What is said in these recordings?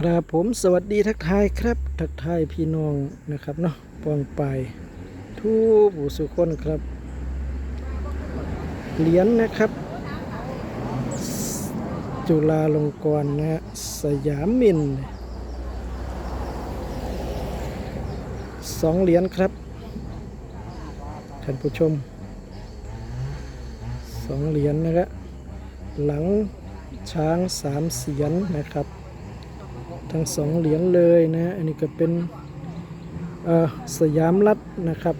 ครับผมสวัสดีทักทายครับ ทักทายพี่น้องนะครับเนาะปองไปายทุกผู้สุคนครับ เหรียญนะครับ จุฬาลงกรณ์นะฮะสยามมินสองเหรียญครับท่านผู้ชมสองเหรียญนะครับหลังช้างสามเสียนนะครับ ทั้งสองเหรียญเลยนะอันนี้ก็เป็นสยามรัฐนะครับ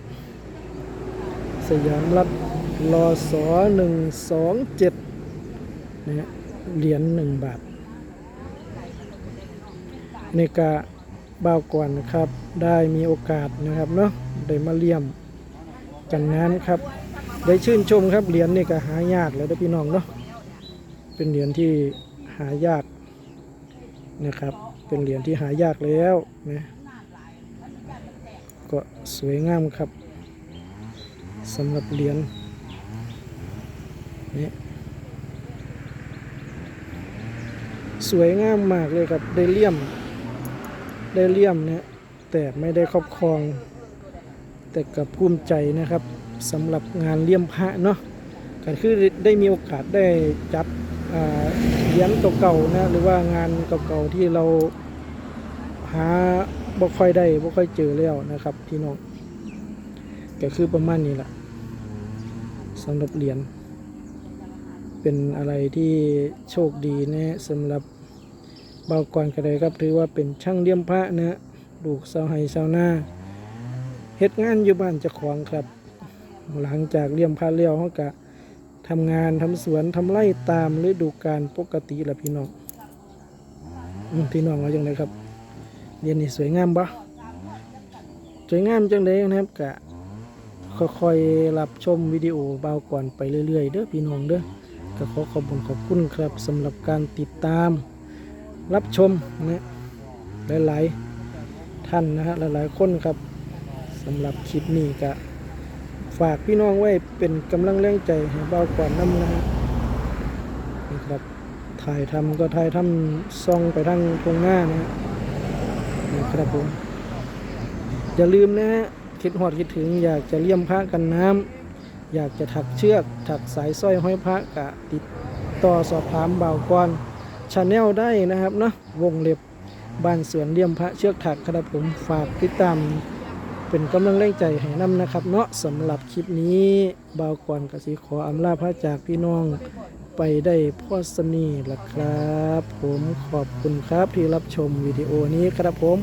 สยามรัฐรอสอหนึ่งสองเจ็ดนะเหรียญหนึ่งบาทในกาบ่าวก่อนนะครับ ได้มีโอกาสนะครับเนาะได้มาเลี่ยมกันนั้นครับ ได้ชื่นชมครับเหรียญนี่ก็หายากแล้วเด้อพี่น้องเนาะเป็นเหรียญที่หายากนะครับ เป็นเหรียญที่หายากแล้วนะก็สวยงามครับสำหรับเหรียญนี่สวยงามมากเลยครับได้เลี่ยมได้เลี่ยมเนี่ยแต่ไม่ได้ครอบครอง แต่กับภูมิใจนะครับสำหรับงานเลี่ยมพระเนาะก็คือได้มีโอกาสได้จับ เหรียญเก่าๆนะหรือว่างานเก่าๆที่เราหาบ่ค่อยได้บ่ค่อยเจอแล้วนะครับพี่น้องก็คือประมาณนี้แหละสำหรับเหรียญเป็นอะไรที่โชคดีนะสำหรับเบากรก็ไดครับถือว่าเป็นช่างเลี่ยมพระนะลูกสาวไห้สาวหน้าเฮ็ดงานอยู่บ้านจ้าของครับ หลังจากเลี่ยมพระเลี้ยวเขาก็ ทำงานทำสวนทำไร่ตามฤดูกาลปกติละพี่น้องพี่น้องว่าจังไดครับเรียนนี่สวยงามปะสวยงามจังไดนะครับกะค่อยๆรับชมวิดีโอเบาก่อนไปเรื่อยๆเด้อพี่น้องเด้อก็ขอขอบคุณขอบคุณครับสำหรับการติดตาม รับชมนะหลายๆท่านนะฮะหลายๆคนครับสำหรับคลิปนี้ก็ ฝากพี่น้องไว้เป็นกำลังแรงใจให้เบาก่อนน้ำนะฮะนี่ครับ ถ่ายทำก็ถ่ายทำซองไปทั้งทงหน้านะฮะครับผมอย่าลืมนะฮะคิดหอดคิดถึงอยากจะเลี่ยมพระกันน้ำอยากจะถักเชือกถักสายสร้อยห้อยพระกะติดต่อสอบถามเบาก่อนชาแนลได้นะครับเนาะวงเล็บบ้านสวนเลี่ยมพระเชือกถักครับผมฝากติดตาม เป็นกำลังแรงใจให้นำนะครับ เนาะสำหรับคลิปนี้บ่าวก่อนกสิขออำลาพระจากพี่น้องไปได้พ่อสนีละครับ ผมขอบคุณครับที่รับชมวิดีโอนี้ครับผม